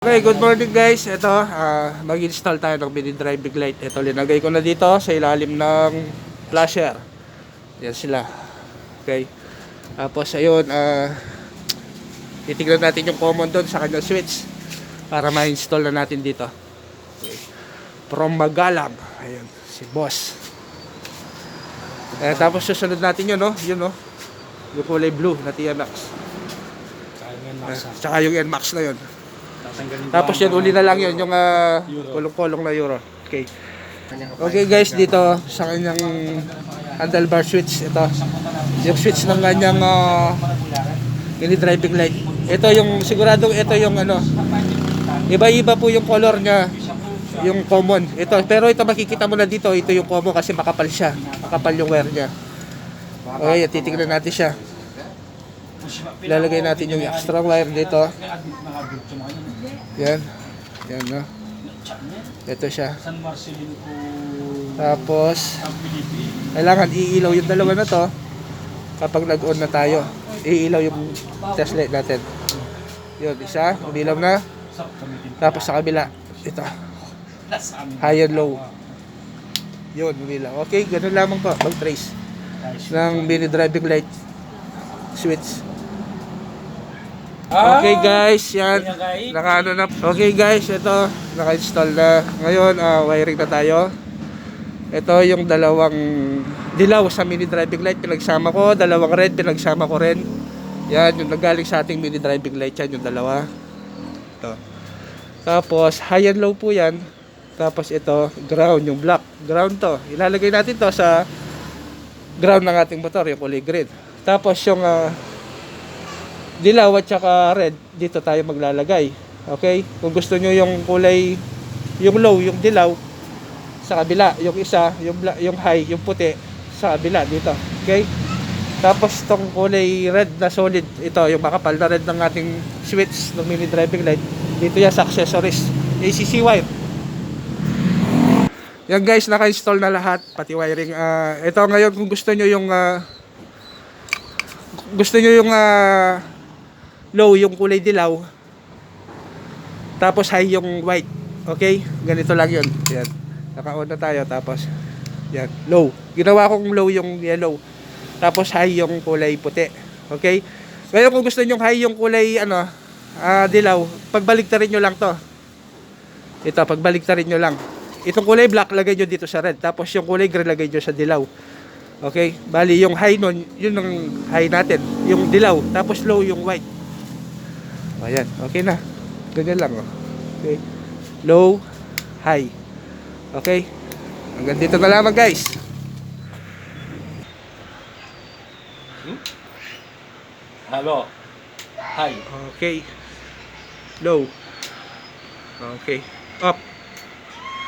Okay, good morning guys. Ito, ah, mag-install tayo ng mini driving light. Ito, linagay ko na dito sa ilalim ng flasher. Yan sila. Okay. Tapos, ayun, ah, titignan natin yung common doon sa kanyang switch para ma-install na natin dito. Okay. From Magalang. Ayun, si boss. Eh, tapos susunod natin yun, no? Yun, no? Yung kulay blue na TMX. Eh, tsaka yung NMAX na yun. Tapos yun, uli na lang yun, yung ah, kulong-kulong na euro. Okay. Okay guys, dito sa kanyang handlebar switch, ito. Yung switch ng kanyang uh, mini driving light. Ito yung, siguradong ito yung ano, iba-iba po yung color niya, yung common. Ito, pero ito makikita mo na dito, ito yung common kasi makapal siya. Makapal yung wire niya. Okay, titignan natin siya. Ilalagay natin yung extra wire dito. Yan. Yan, no? Ito siya. Tapos, kailangan iilaw yung dalawa na to kapag nag-on na tayo. Iilaw yung test light natin. Yun, isa, umilaw na. Tapos sa kabila, ito, high and low. Yun, umilaw. Okay, ganun lamang po, mag-trace ng mini driving light switch. Okay guys, yan. Naka ano na. Okay guys, ito naka-install na. Ngayon, ah, wiring na tayo. Ito yung dalawang dilaw sa mini driving light pinagsama ko, dalawang red pinagsama ko rin. Yan, yung nagaling sa ating mini driving light yan, yung dalawa. Ito. Tapos, high and low po yan. Tapos ito, ground, yung black. Ground to. Ilalagay natin to sa ground ng ating motor, yung kulay green. Tapos yung ah, dilaw at saka red, dito tayo maglalagay. Okay? Kung gusto nyo yung kulay, yung low, yung dilaw, sa kabila. Yung isa, yung, bla- yung high, yung puti, sa kabila, dito. Okay? Tapos tong kulay red na solid, ito, yung makapal na red ng ating switch ng mini driving light. Dito yan sa accessories. ACC wire. Yan guys, naka-install na lahat, pati wiring. Ah, ito ngayon kung gusto nyo yung ah, gusto nyo yung ah, low, yung kulay dilaw. Tapos high yung white. Okay? Ganito lang yun. Yan. Naka-on na tayo. Tapos, yan. Low. Ginawa kong low yung yellow. Tapos high yung kulay puti. Okay? Ngayon kung gusto nyo high yung kulay ano, ah, dilaw, pagbaligtarin nyo lang to. Ito, pagbaligtarin nyo lang. Itong kulay black, lagay nyo dito sa red. Tapos yung kulay green, lagay nyo sa dilaw. Okay? Bali, yung high nun, yun ang high natin. Yung dilaw. Tapos low yung white. Ayan. Okay na. Ganyan lang. Oh. Okay. Low, high. Okay? Hanggang dito na lamang guys. Halo. Hi. Okay. Low. Okay. Up.